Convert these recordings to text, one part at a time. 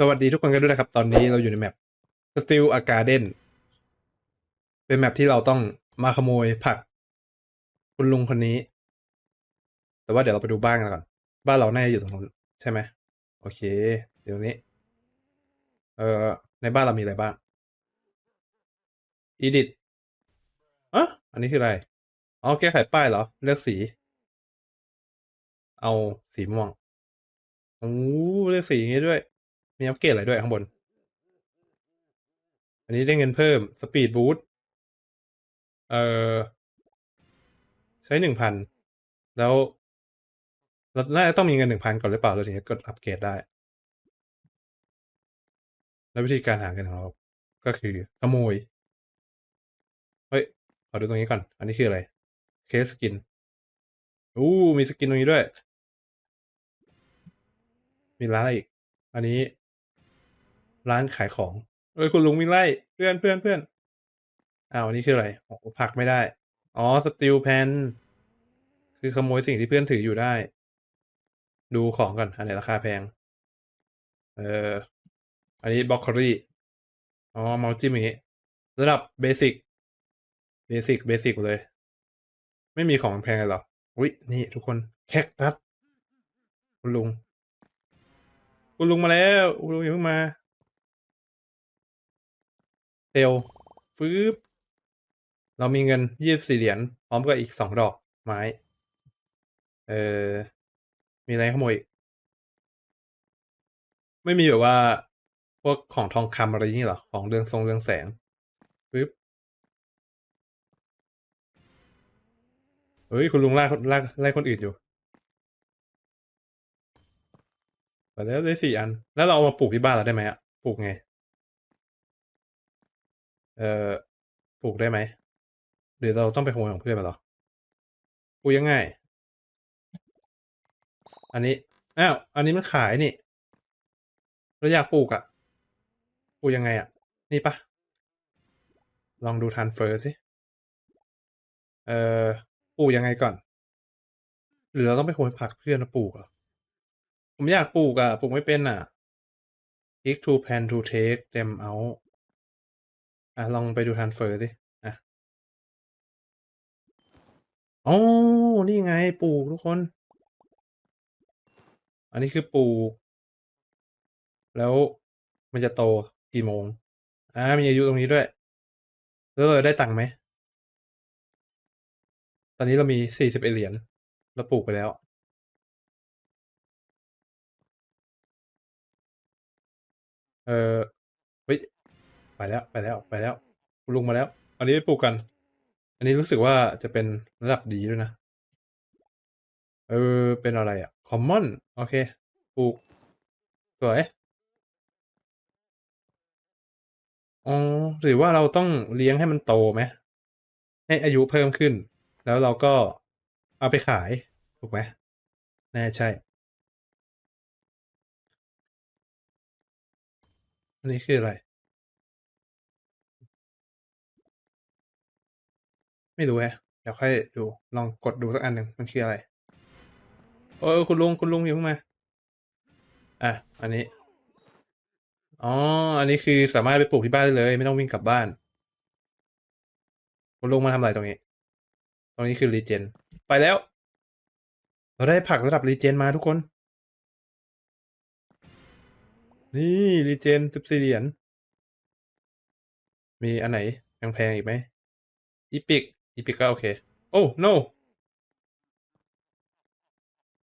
สวัสดีทุกคนกันด้วยนะครับ ตอนนี้เราอยู่ในแมป Still a Garden เป็นแมปที่เราต้องมาขโมยผัก คุณลุงคนนี้ แต่ว่าเดี๋ยวเราไปดูบ้านกันก่อน บ้านเราแน่อยู่ตรงนู้นใช่ไหมโอเค เดี๋ยวนี้ เอ่อในบ้านเรามีอะไรบ้าง Edit อะอันนี้คืออะไรอ๋อแก้ไขป้ายเหรอ เลือกสี เอาสีม่วงโอ้เลือกสีอย่างนี้ด้วย มีอัปเกรดอะไรด้วยข้างบน อันนี้ได้เงินเพิ่มสปีดบูทเอ่อใช้หนึ่งพันแล้วเราน่าจะต้องมีเงินหนึ่งพันก่อนหรือเปล่าเราถึงจะกดอัปเกรดได้ แล้ววิธีการหาเงินของเราก็คือขโมย เฮ้ย ขอดูตรงนี้ก่อน อันนี้คืออะไร เคสสกิน อู้มีสกินตรงนี้ด้วย มีร้านอะไรอีก อันนี้ ร้านขายของ เอ้ยคุณลุงมีไล่เพื่อนเพื่อนเพื่อนอ้าวันนี้คืออะไรโอ้ผักไม่ได้ อ๋อสติลแพนคือขโมยสิ่งที่เพื่อนถืออยู่ได้ ดูของก่อนอันไหนราคาแพง เอออันนี้บล็อกโคลี่อ๋อมัลจิมิระดับเบสิกเบสิกเบสิกเลย ไม่มีของแพงเลยหรออุ้ยนี่ทุกคนแคคตัสคุณลุง คุณลุงมาแล้ว คุณลุงอย่าเพิ่งมา เซลฟืบเรามีเงินยี่สิบสี่เหรียญพร้อมกับอีกสองดอกไม้ เออมีอะไรขโมยอีก ไม่มีแบบว่า พวกของทองคำอะไรนี่หรอ ของเรืองทรงเรืองแสงปึ๊บเฮ้ย คุณลุงลาไล่ไล่คนอื่นอยู่แต่แล้วได้สี่อัน แล้วเราเอามาปลูกที่บ้านเราได้ไหมอะปลูกไง เอ่อปลูกได้ไหม หรือเราต้องไปขโมยของเพื่อนมาเหรอปลูกยังไง อันนี้ อ้าว อันนี้มันขายนี่ เราอยากปลูกอะปลูกยังไงอะนี่ปะ ลองดูทันเฟอร์สิ เอ่อปลูกยังไงก่อน หรือเราต้องไปขโมยผักเพื่อนมาปลูกเหรอ ผมอยากปลูกอะปลูกไม่เป็นอะ click to plan to take them out อะลองไปดูทันเฟอร์สิอะอ๋อนี่ไงปลูกทุกคน อันนี้คือปลูก แล้วมันจะโตกี่โมงอ่ามีอายุตรงนี้ด้วยแล้วเราได้ตังค์ไหม ตอนนี้เรามีสี่สิบเอเหรียญเราปลูกไปแล้วเออเฮ้ย ไปแล้วไปแล้วไปแล้วลุงมาแล้ว อันนี้ไปปลูกกัน อันนี้รู้สึกว่าจะเป็นระดับดีด้วยนะ เออ เป็นอะไรอะ common โอเคปลูกสวยอ๋อหรือว่าเราต้องเลี้ยงให้มันโตไหมให้อายุเพิ่มขึ้น แล้วเราก็เอาไปขาย ถูกไหมน่าใช่ อันนี้คืออะไร ไม่รู้แฮะเดี๋ยวค่อยดูลองกดดูสักอันหนึ่งมันคืออะไรเออคุณลุงคุณลุงอย่าเพิ่งมา อะ อันนี้ อ๋อ อันนี้คือสามารถไปปลูกที่บ้านได้เลย ไม่ต้องวิ่งกลับบ้าน คุณลุงมาทำอะไรตรงนี้ ตรงนี้คือรีเจน ไปแล้ว เราได้ผักระดับรีเจนมาทุกคน นี่รีเจนสิบสี่เหรียญมีอันไหนแพงๆอีกไหมอีพิก อีพิกก็โอเค โอ้ no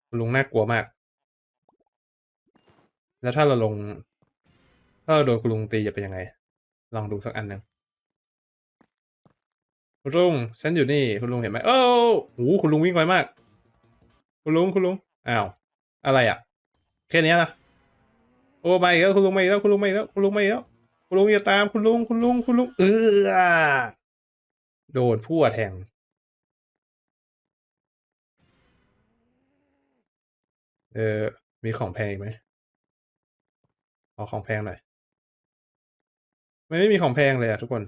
คุณลุงน่ากลัวมาก แล้วถ้าเราลง ถ้าเราโดนคุณลุงตีจะเป็นยังไง ลองดูสักอันหนึ่งคุณลุงฉันอยู่นี่ คุณลุงเห็นไหมโอ้โหคุณลุงวิ่งไวมาก คุณลุงคุณลุงอ้าวอะไรอะ แค่เนี้ยนะโอ้ไม่แล้วคุณลุงไม่แล้วคุณลุงไม่แล้วคุณลุงไม่แล้วคุณลุงอย่าตามคุณลุงคุณลุงคุณลุงเออ โดนผู้แทง เออ มีของแพงไหมขอของแพงหน่อยมันไม่มีของแพงเลยอะทุกคน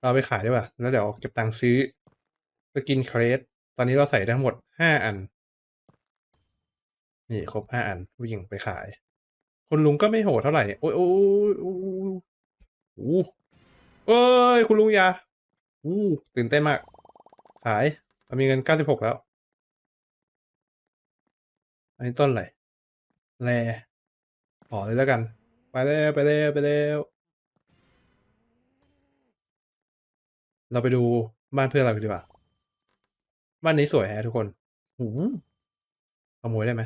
เราไปขายได้ป่ะ แล้วเดี๋ยวเก็บตังค์ซื้อสกินเครสตอนนี้เราใส่ทั้งหมดห้าอัน นี่ครบห้าอันผู้หญิงไปขาย คุณลุงก็ไม่โหดเท่าไหร่ โอ้ยโอ้ยโอ้ยโอ้ยโอ้ยคุณลุงยา อู้ตื่นเต้นมาก ขายเรามีเงินเก้าสิบหกแล้ว อันนี้ต้นอะไรแรขอเลยแล้วกัน ไปแล้วไปแล้วไปแล้วเราไปดูบ้านเพื่อนเราดีกว่า บ้านนี้สวยแฮะทุกคนหูขโมยได้ไหม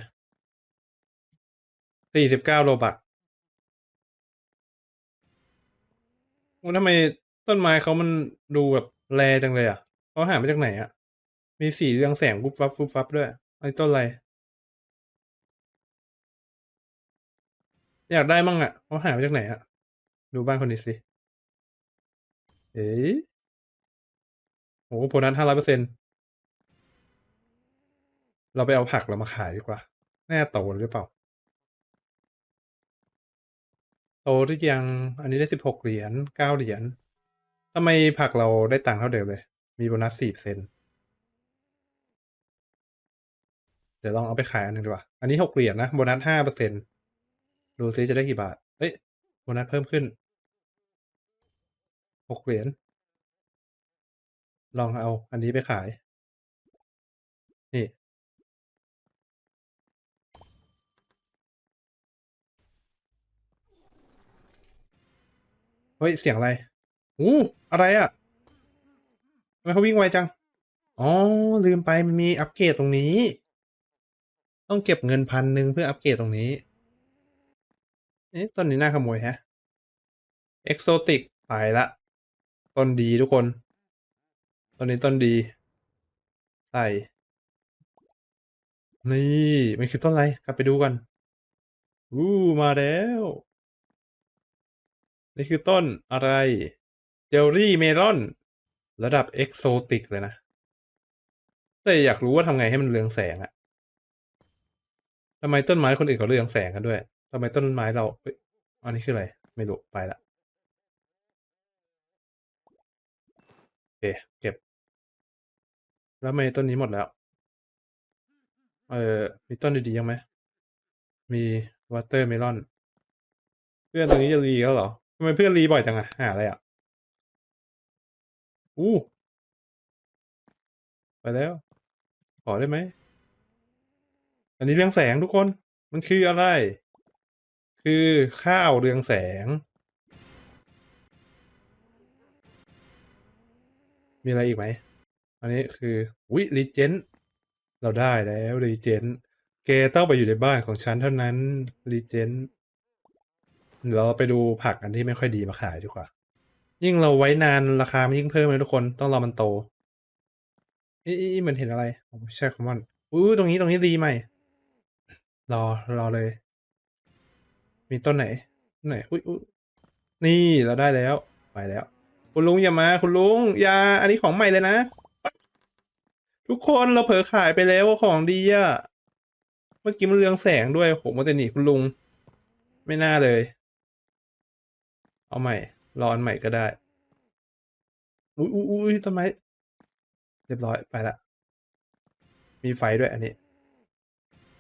สี่สิบเก้าโลบักทำไม ต้นไม้เขามันดูแบบแรจังเลยอะเขาหามาจากไหนอะ มีสีเรืองแสงวุบวับวุบวับด้วยไอ้ต้นอะไร อยากได้มั่งอะเขาหามาจากไหนอะ ดูบ้านคนนี้สิ เอ๊ะโอ้โบนัสห้าร้อยเปอร์เซ็นเราไปเอาผักเรามาขายดีกว่า แน่โตหรือเปล่า โตหรือยัง อันนี้ได้สิบหกเหรียญเก้าเหรียญ ทำไมผักเราได้ตังค์เท่าเดิมเลย มีโบนัสสี่เปอร์เซ็นเดี๋ยวลองเอาไปขายอันหนึ่งดีกว่า อันนี้หกเหรียญนะ โบนัสห้าเปอร์เซ็นดูซิจะได้กี่บาท เอ้ย โบนัสเพิ่มขึ้นหกเหรียญ ลองเอาอันนี้ไปขาย นี่ เฮ้ย เสียงอะไร อู้อะไรอะ่ะทำไมเขาวิ่งไวจัง อ๋อ ลืมไปมันมีอัปเกรดตรงนี้ ต้องเก็บเงินพันหนึ่งเพื่ออัปเกรดตรงนี้เอ๊ะต้นนี้น่าขโมยแฮะเอ็กโซติกไปละ ต้นดีทุกคน ต้นนี้ต้นดี ใส่ นี่ มันคือต้นอะไร กลับไปดูกันอู้มาแล้ว นี่คือต้นอะไร เจลลี่เมลอน ระดับเอ็กโซติกเลยนะ แต่อยากรู้ว่าทำไงให้มันเรืองแสงอะทำไมต้นไม้คนอื่นเขาเรืองแสงกันด้วยทำไมต้นไม้เราเอันนี้คืออะไร ไม่รู้ ไปละโอเคเก็บ แล้วไมต้นนี้หมดแล้ว เออมีต้นดีๆยังไหม มีวอเตอร์เมลอน เพื่อนตรงนี้จะรีแล้วเหรอทำไมเพื่อนรีบ่อยจังอะหาอะไรอะ อู้ไปแล้ว ขอได้ไหม อันนี้เรืองแสงทุกคน มันคืออะไร คือข้าวเรืองแสง มีอะไรอีกไหม อันนี้คือวิรีเจนเราได้แล้วรีเจนแกต้องไปอยู่ในบ้านของฉันเท่านั้นรีเจนเราไปดูผักอันที่ไม่ค่อยดีมาขายดีกว่า ยิ่งเราไว้นานราคามันยิ่งเพิ่มเลยทุกคนต้องรอมันโตอีอีมันเห็นอะไรอ๋อไม่ใช่คอมมอนอู้ตรงนี้ตรงนี้ดีใหมรอรอเลย มีต้นไหนไหนอุ้ยอุ้ยนี่เราได้แล้วไปแล้ว คุณลุงอย่ามา คุณลุงอย่าอันนี้ของใหม่เลยนะ ทุกคนเราเผลอขายไปแล้วของดีอะเมื่อกี้มันเรืองแสงด้วยผมมันจะหนีคุณลุง ไม่น่าเลย เอาใหม่ รออันใหม่ก็ได้อุ้ยอุ้ยอุ้ยต้นไม้ เรียบร้อยไปละ มีไฟด้วยอันนี้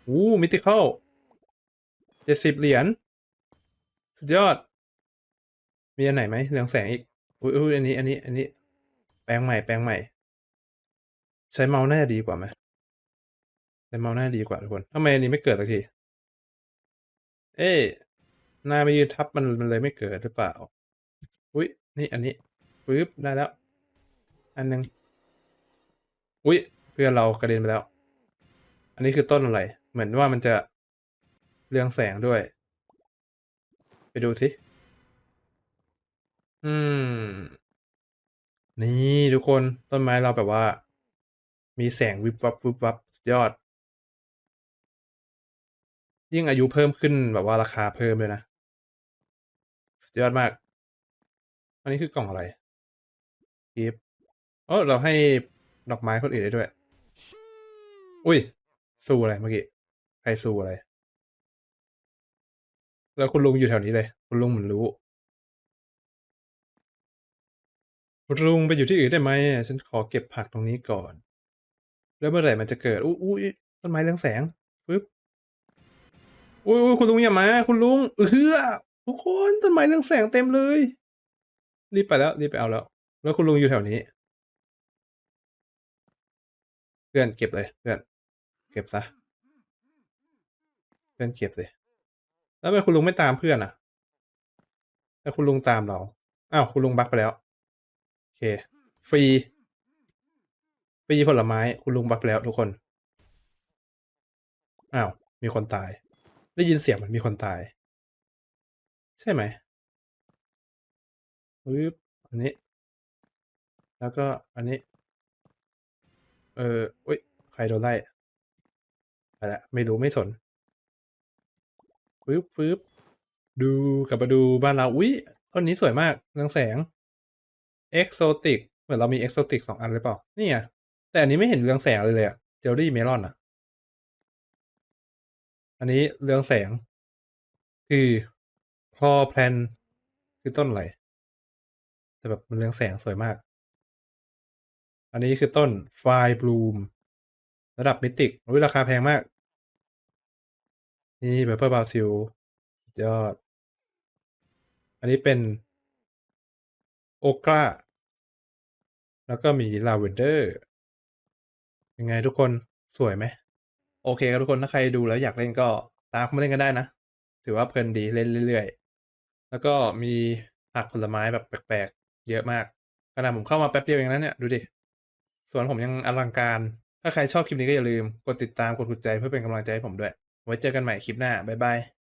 อู้มิติเข้าเจ็ดสิบเหรียญ สุดยอด มีอันไหนไหมเรืองแสงอีก อุ้ยอุ้ยอันนี้ อันนี้ อันนี้ แปลงใหม่ แปลงใหม่ ใช้เมาส์น่าจะดีกว่าไหมใช้เมาส์น่าจะดีกว่าทุกคนทำไมอันนี้ไม่เกิดสักที เอ๊ะหน้าไม่ยืดทับมันมันเลยไม่เกิดหรือเปล่า อุ้ยนี่อันนี้ปึ๊บได้แล้ว อันหนึ่งอุ้ยเพื่อเรากระเด็นไปแล้ว อันนี้คือต้นอะไร เหมือนว่ามันจะเรืองแสงด้วย ไปดูสิ อืม นี่ทุกคนต้นไม้เราแบบว่า มีแสงวิบวับวิบวับสุดยอด ยิ่งอายุเพิ่มขึ้นแบบว่าราคาเพิ่มเลยนะ สุดยอดมาก อันนี้คือกล่องอะไรกิฟเออเราให้ดอกไม้คนอื่นได้ด้วย อุ้ยสู้อะไรเมื่อกี้ใครสู้อะไร แล้วคุณลุงอยู่แถวนี้เลย คุณลุงเหมือนรู้คุณลุงไปอยู่ที่อื่นได้ไหมฉันขอเก็บผักตรงนี้ก่อน แล้วเมื่อไหร่มันจะเกิดอุ้ยอุ้ต้นไม้เรืองแสงปึ๊บอุ้ยอุ๊ยคุณลุงอย่ามา คุณลุงเออทุกคนต้นไม้เรืองแสงเต็มเลย รีบไปแล้วรีบไปเอาแล้ว แล้วคุณลุงอยู่แถวนี้ เพื่อนเก็บเลยเพื่อน เก็บซะเพื่อนเก็บเลยแล้วทำไมคุณลุงไม่ตามเพื่อนอะแต่คุณลุงตามเราอ้าวคุณลุงบักไปแล้วโอเค ฟรีฟรีผลไม้ คุณลุงบักไปแล้วทุกคนอ้าวมีคนตาย ได้ยินเสียงเหมือนมีคนตาย ใช่ไหม ปึ๊บอันนี้ แล้วก็อันนี้ เอออุ๊ยใครโดนไล่ไปแล้วไม่รู้ไม่สนปึ๊บปึ๊บดูกลับมาดูบ้านเราอุ๊ยต้นนี้สวยมากเรืองแสง Exotic เหมือนเรามี Exotic สองอันหรือเปล่า นี่ไงแต่อันนี้ไม่เห็นเรืองแสงเลยเลยอะ Jelly Melon อะอันนี้เรืองแสง คือ Claw Plant คือต้นอะไร แต่แบบมันเรืองแสงสวยมาก อันนี้คือต้น Fire Bloom ระดับ Mythic อุ๊ยราคาแพงมาก นี่ Purple Basil สุดยอด อันนี้เป็น Okra แล้วก็มี Lavender ยังไงทุกคนสวยไหม โอเคครับทุกคนถ้าใครดูแล้วอยากเล่นก็ตามเข้ามาเล่นกันได้นะ ถือว่าเพลินดีเล่นเรื่อยๆ แล้วก็มีผักผลไม้แบบแปลก เยอะมากขนาดผมเข้ามาแป๊บเดียวเองนะเนี่ยดูดิส่วนผมยังอลังการ ถ้าใครชอบคลิปนี้ก็อย่าลืม กดติดตามกดถูกใจเพื่อเป็นกำลังใจให้ผมด้วย ไว้เจอกันใหม่คลิปหน้า บ๊ายบาย